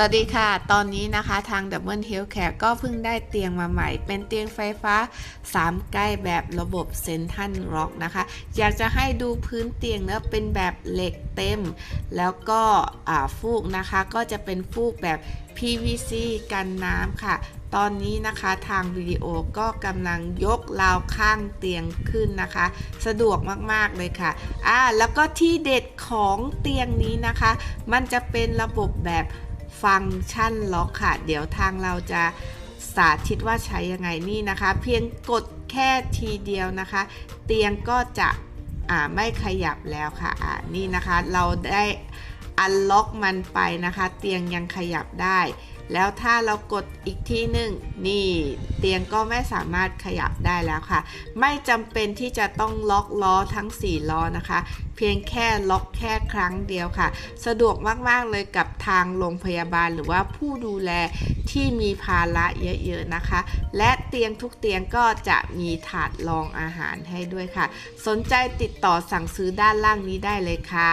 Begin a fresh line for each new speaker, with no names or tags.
สวัสดีค่ะ ตอนนี้นะคะทาง Double Health Care ก็เพิ่งได้เตียงมาใหม่ เป็นเตียงไฟฟ้า 3 ใกล้แบบระบบเซนทันร็อกนะคะ อยากจะให้ดูพื้นเตียงเนะเป็นแบบเหล็กเต็ม แล้วก็ฟูกนะคะก็จะเป็นฟูกแบบ PVC กันน้ำค่ะ ตอนนี้นะคะทางวิดีโอก็กำลังยกราวข้างเตียงขึ้นนะคะ สะดวกมาก ๆ เลยค่ะอ่าแล้วก็ที่เด็ดของเตียงนี้นะคะ มันจะเป็นระบบแบบ ฟังก์ชันล็อกค่ะ เดี๋ยวทางเราจะสาธิตว่าใช้ยังไงนี่นะคะ เพียงกดแค่ทีเดียวนะคะ เตียงก็จะอ่าไม่ขยับแล้วค่ะอ่านี่นะคะเราได้ อันล็อกมันไปนะคะ เตียงยังขยับได้ แล้วถ้าเรากดอีกที่หนึ่งนี่เตียงก็ไม่สามารถขยับได้แล้วค่ะ ไม่จำเป็นที่จะต้องล็อกล้อทั้ง 4 ล้อนะคะ เพียงแค่ล็อกแค่ครั้งเดียวค่ะ สะดวกมาก ๆ เลยกับทางโรงพยาบาลหรือว่าผู้ดูแลที่มีภาระเยอะ ๆ นะคะ และเตียงทุกเตียงก็จะมีถาดรองอาหารให้ด้วยค่ะ สนใจติดต่อสั่งซื้อด้านล่างนี้ได้เลยค่ะ